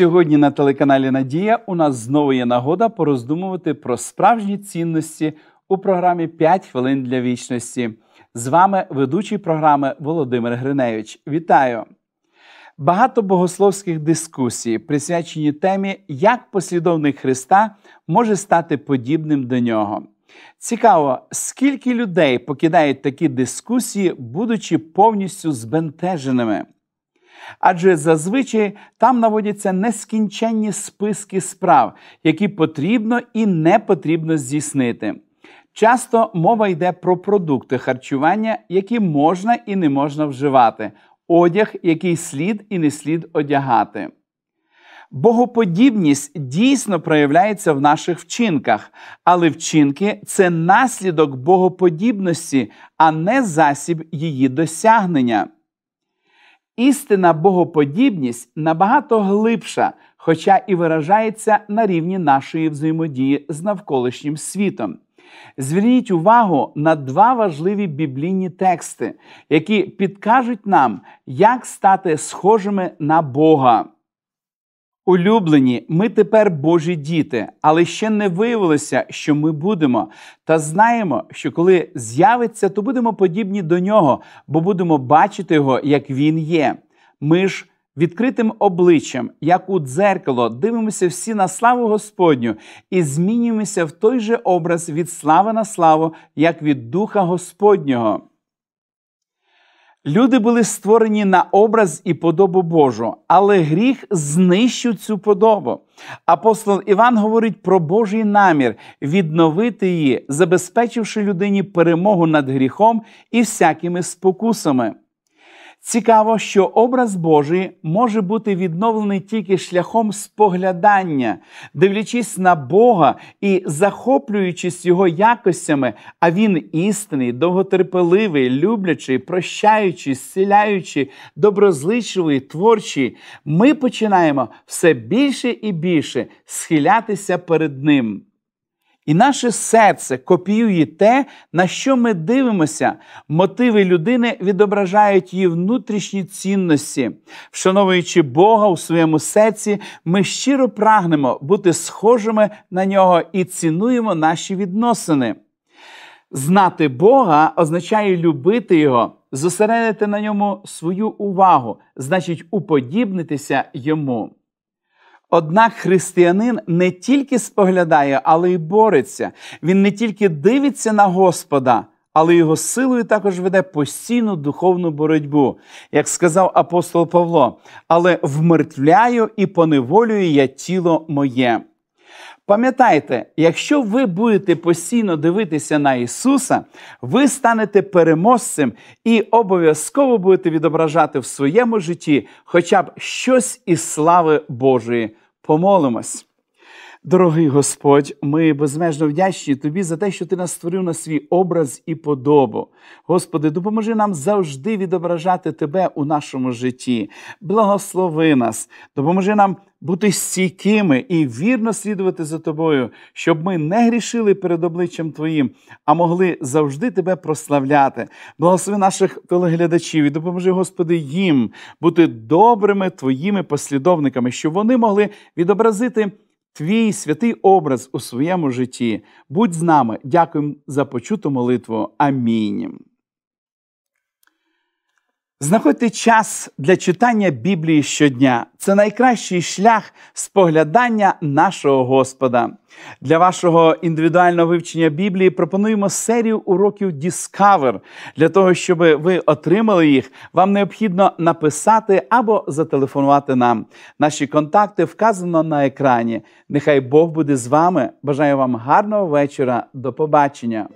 Сьогодні на телеканалі Надія у нас знову є нагода пороздумувати про справжні цінності у програмі «5 хвилин для вічності. З вами ведучий програми Володимир Гриневич. Вітаю! Багато богословських дискусій присвячені темі, як послідовник Христа може стати подібним до нього. Цікаво, скільки людей покидають такі дискусії, будучи повністю збентеженими. Адже зазвичай там наводяться нескінченні списки справ, які потрібно і не потрібно здійснити. Часто мова йде про продукти харчування, які можна і не можна вживати, одяг, який слід і не слід одягати. Богоподібність дійсно проявляється в наших вчинках, але вчинки це наслідок богоподібності, а не засіб її досягнення. Істина богоподібність набагато глибша, хоча і виражається на рівні нашої взаємодії з навколишнім світом. Зверніть увагу на два важливі біблійні тексти, які підкажуть нам, як стати схожими на Бога. Улюблені, ми тепер Божі діти, але ще не виявилося, що ми будемо. Та знаємо, що коли з'явиться, то будемо подібні до нього, бо будемо бачити його, як він є. Ми ж відкритим обличчям, як у дзеркало, дивимося всі на славу Господню і змінюємося в той же образ від слави на славу, як від Духа Господнього. Люди були створені на образ і подобу Божу, але гріх знищив цю подобу. Апостол Іван говорить про Божий намір відновити її, забезпечивши людині перемогу над гріхом і всякими спокусами. Цікаво, що образ Божий може бути відновлений тільки шляхом споглядання, дивлячись на Бога і захоплюючись його якостями, а він істинний, довготерпеливий, люблячий, прощаючий, зціляючий, доброзичливий, творчий, ми починаємо все більше і більше схилятися перед Ним. І наше серце копіює те, на що ми дивимося. Мотиви людини відображають її внутрішні цінності. Вшановуючи Бога у своєму серці, ми щиро прагнемо бути схожими на нього і цінуємо наші відносини. Знати Бога означає любити Його, зосередити на ньому свою увагу, значить уподібнитися йому. Однак християнин не тільки споглядає, але й бореться. Він не тільки дивиться на Господа, але його силою також веде постійну духовну боротьбу, як сказав апостол Павло, але вмертвляю і поневолюю я тіло моє. Пам'ятайте, якщо ви будете постійно дивитися на Ісуса, ви станете переможцем і обов'язково будете відображати в своєму житті хоча б щось із слави Божої. Помолимось. Дорогий Господь, ми безмежно вдячні Тобі за те, що Ти нас створив на свій образ і подобу. Господи, допоможи нам завжди відображати Тебе у нашому житті. Благослови нас, допоможи нам бути стійкими і вірно слідувати за Тобою, щоб ми не грішили перед обличчям Твоїм, а могли завжди Тебе прославляти. Благослови наших телеглядачів і допоможи, Господи, їм бути добрими Твоїми послідовниками, щоб вони могли відобразити. Твій святий образ у своєму житті. Будь з нами. Дякуємо за почуту молитву. Амінь. Знаходьте час для читання Біблії щодня. Це найкращий шлях споглядання нашого Господа. Для вашого індивідуального вивчення Біблії пропонуємо серію уроків Discover. Для того, щоб ви отримали їх, вам необхідно написати або зателефонувати нам. Наші контакти вказано на екрані. Нехай Бог буде з вами. Бажаю вам гарного вечора. До побачення.